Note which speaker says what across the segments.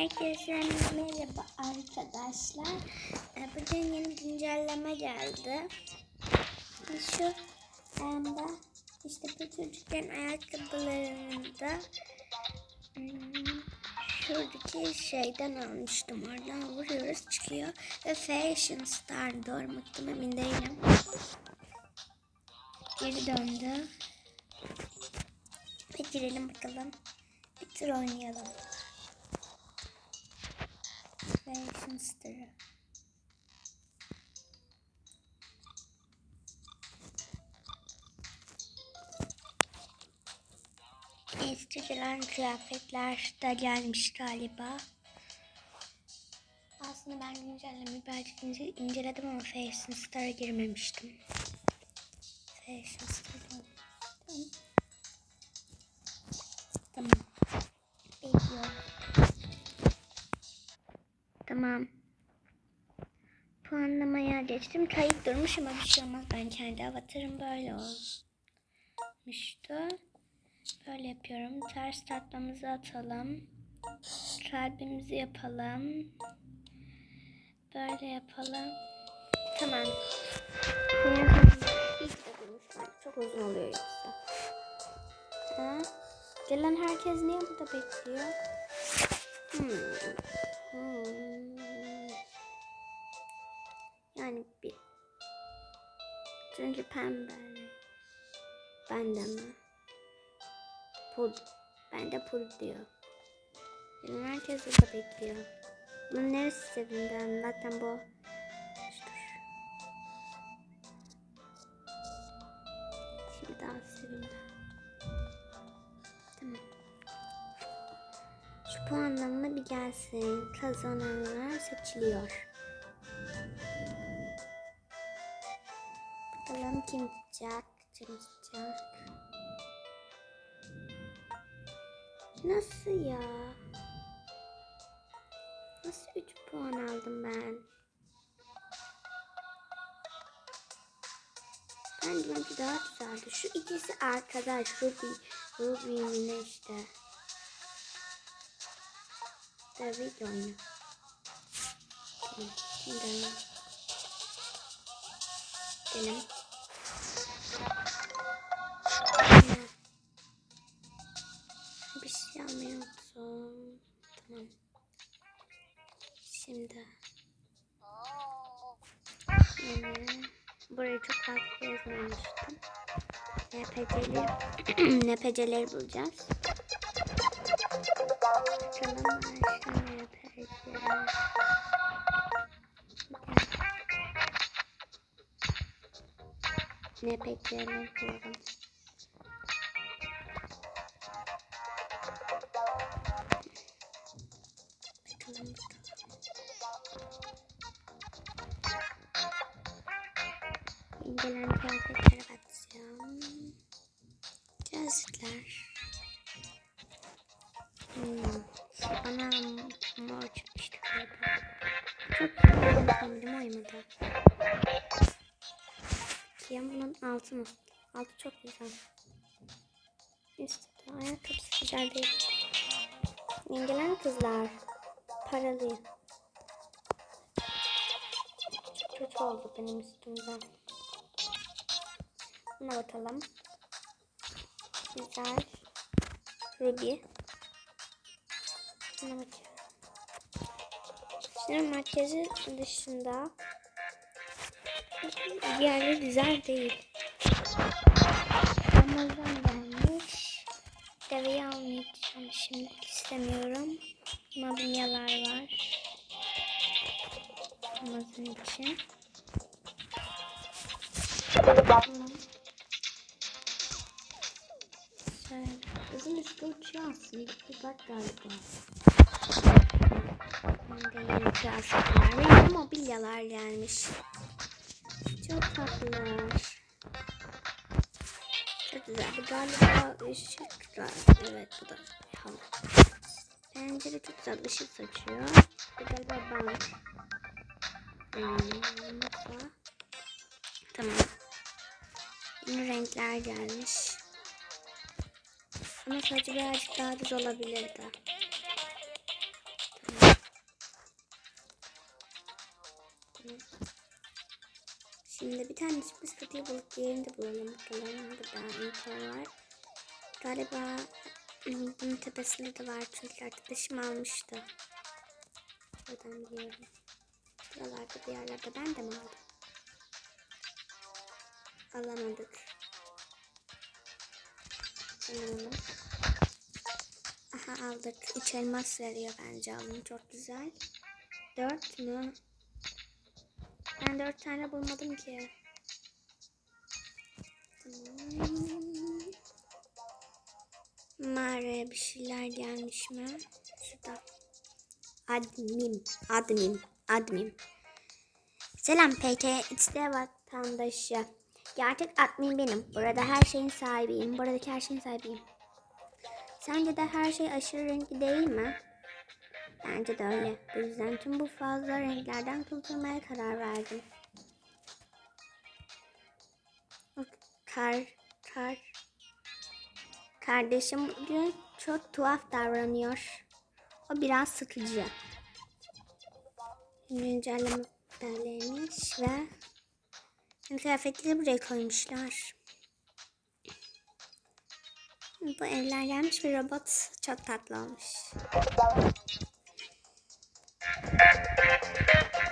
Speaker 1: Herkese merhaba arkadaşlar. Ee, Bugün yeni güncelleme geldi. Şu anda işte bu çocukların ayakkabılarında hmm, şuradaki şeyden almıştım. Oradan vuruyoruz çıkıyor. Ve Fashion Star doğru gittim emin değilim. Geri döndü. Ve girelim bakalım. Bir tur oynayalım. Fashion Star'ı. İstedilen kıyafetler de gelmiş galiba. Aslında ben güncellemeyi birazcık ince- inceledim ama Fashion Star'a girmemiştim. Fashion Star'a Puanlamaya geçtim. Kayıt durmuş ama bir şey olmaz. Ben kendi avatarım böyle olmuştu. Böyle yapıyorum. Ters taklamızı atalım. Kalbimizi yapalım. Böyle yapalım. Tamam. Çok uzun oluyor yoksa. Ha? Gelen herkes niye burada bekliyor? Hmm. Hmm. Çünkü pembe. Bende mi? Pul. Bende pul diyor. Yani herkes burada bekliyor. Bunun neresi sevinden? Zaten bu. Şimdi daha sevinden. Tamam. Şu puanlama bir gelsin. Kazananlar seçiliyor. Bakalım kim gidecek? Kim gidecek? Nasıl ya? Nasıl 3 puan aldım ben? Ben diyorum daha güzeldi. Şu ikisi arkadaş. Ruby. Ruby'nin ne işte. David oyunu. Şimdi Gelin. Şimdi. Yani burayı çok fazla yazmamıştım. NPC'leri, NPC'leri bulacağız. Bakalım başka NPC. NPC'leri bulalım. Gelen kıyafetlere bakacağım. Gözlükler. Hmm. Bana mor çıkmıştı galiba. Çok güzel kendim oymadı. Bakayım bunun altı mı? Altı çok güzel. Üstü de ayakkabısı güzel değil. Yengelen kızlar. Paralı. Çok kötü oldu benim üstümden. Buna bakalım. Güzel. Ruby. Buna bakıyorum. Şimdi makyajı dışında diğerleri güzel değil. Amazon gelmiş. Deveyi almayacağım şimdi istemiyorum. Mobilyalar var. Amazon için. Tamam. Aslında. Bir bak. Burada yeni kıyafetler ve mobilyalar gelmiş. Çok tatlılar. Çok güzel. Bu galiba ışık var. Evet bu da halı. Bence de çok güzel ışık saçıyor. Bu galiba bank. Hmm. Tamam. Yeni renkler gelmiş. Ama sadece birazcık daha düz olabilirdi. Şimdi bir tane sürpriz kutuyu bulup diğerini de bulalım. Bakalım burada info var. Galiba bunun tepesinde de var çünkü arkadaşım almıştı. Buradan biliyorum. Buralarda bir yerlerde ben de mi aldım? Alamadık. Alamadık. Aha aldık. Üç elmas veriyor bence alın. Çok güzel. Dört mü? Ben dört tane bulmadım ki. Tamam. Mağaraya bir şeyler gelmiş mi? Şurada. Admin. Admin. Admin. Selam PKXD vatandaşı. Gerçek admin benim. Burada her şeyin sahibiyim. Buradaki her şeyin sahibiyim. Sence de her şey aşırı renkli değil mi? Bence de öyle. Bu yüzden tüm bu fazla renklerden kurtulmaya karar verdim. Kar, kar. Kardeşim bugün çok tuhaf davranıyor. O biraz sıkıcı. Güncelleme bellemiş ve kıyafetleri buraya koymuşlar. Bu evler gelmiş bir robot çok tatlı olmuş.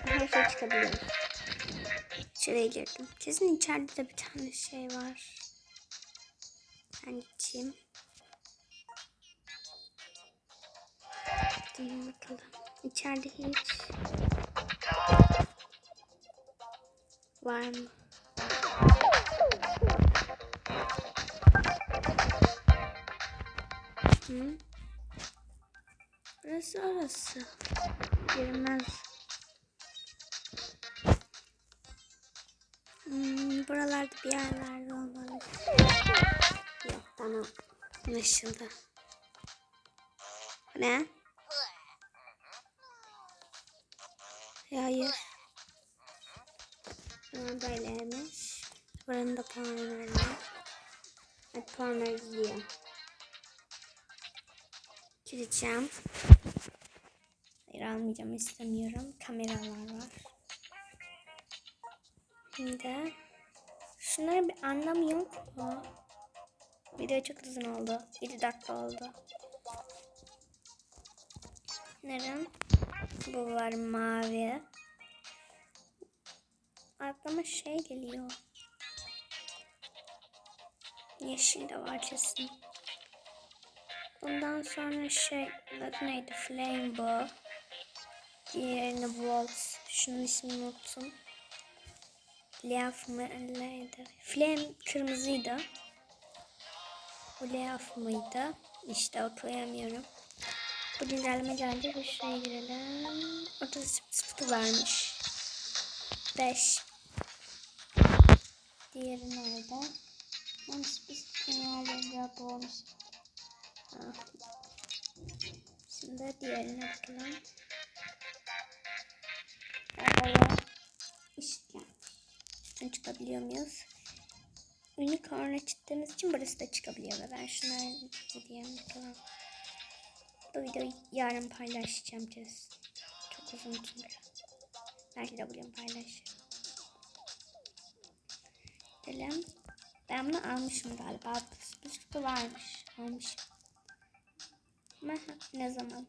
Speaker 1: Her şey çıkabiliyor. İçeriye girdim. Kesin içeride de bir tane şey var. Ben geçeyim. Tamam bakalım. İçeride hiç var mı? Hı? Burası orası. Girmez. Hmm, buralarda bir yerlerde olmalı. Yok tamam. Anlaşıldı. Ne? Hayır. Aa, böyleymiş. Buranın da puanı var. Evet puanları yiyor. Gireceğim. Hayır almayacağım istemiyorum. Kameralar var. Şimdi şunları bir anlamıyorum. Aa, video çok uzun oldu. 7 dakika oldu. Neren? Bu var mavi. Aklıma şey geliyor. Yeşil de var kesin. Bundan sonra şey neydi? Flame bu. Diğerini Volt. Şunun ismini unuttum. Leaf mı neydi? Flame kırmızıydı. Bu Leaf mıydı? İşte okuyamıyorum. Bu güncelleme geldi. Bu şuraya girelim. Orada sıfır varmış. 5. Diğeri nerede? Ben sıfır nerede olmuş. Şimdi diğerine bakalım. Araya işte üstüne çıkabiliyor muyuz? Unicorn'a çıktığımız için burası da çıkabiliyor ve ben şunları gideyim bakalım. Bu videoyu yarın paylaşacağım kesin. Çok uzun çünkü. Belki de bugün paylaşırım. Gidelim. Ben bunu almışım galiba. Bisküvi varmış. Almışım. Ne zaman?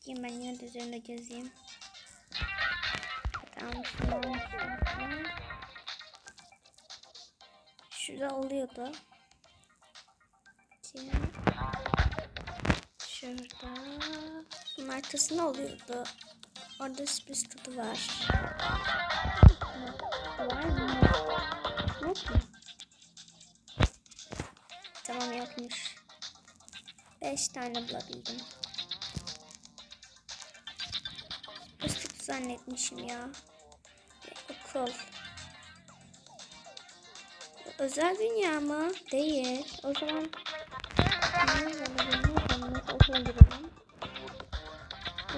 Speaker 1: Gideyim ben yine de üzerinde gezeyim. Şurada oluyordu. Şurada. Bunun arkasında oluyordu. Orada sürpriz kutu var. Var mı? Yok mu? Yokmuş. Beş tane bulabildim. Fıstık zannetmişim ya. Okul. Özel dünya mı? Değil. O zaman?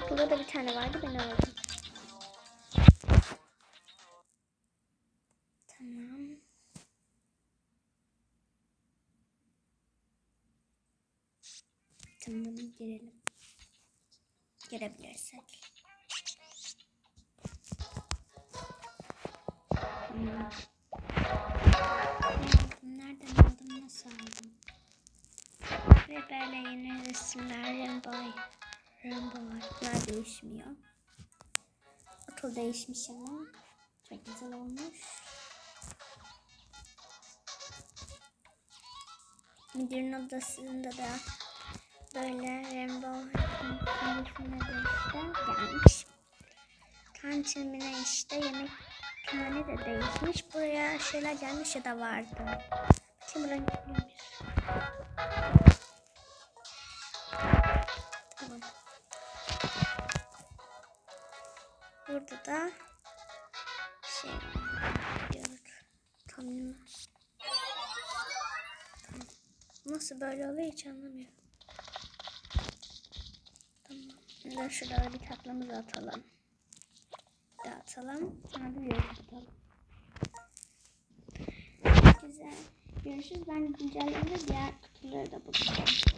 Speaker 1: Okulda da bir tane vardı ben aldım. Tamam girelim. Girebilirsek. Tamam. Nereden aldım? Nasıl aldım? Ve böyle yeni resimler Rainbow. Rainbow. Bunlar değişmiyor. Okul değişmiş ama. Çok güzel olmuş. Müdürün odasında da böyle Rainbow resimleri de işte gelmiş. Kantinine işte yemekhane de değişmiş. Buraya şeyler gelmiş ya da vardı. Kim renk bilmiyor. Tamam. Burada da şey. Tamam. Tamam. Nasıl böyle oluyor hiç anlamıyorum. Tamam. Şimdi şurada bir tatlımızı atalım. Dağıtalım. Sonra bir atalım. Güzel. Görüşürüz. Ben güncellerimde diğer kutuları da bulacağım.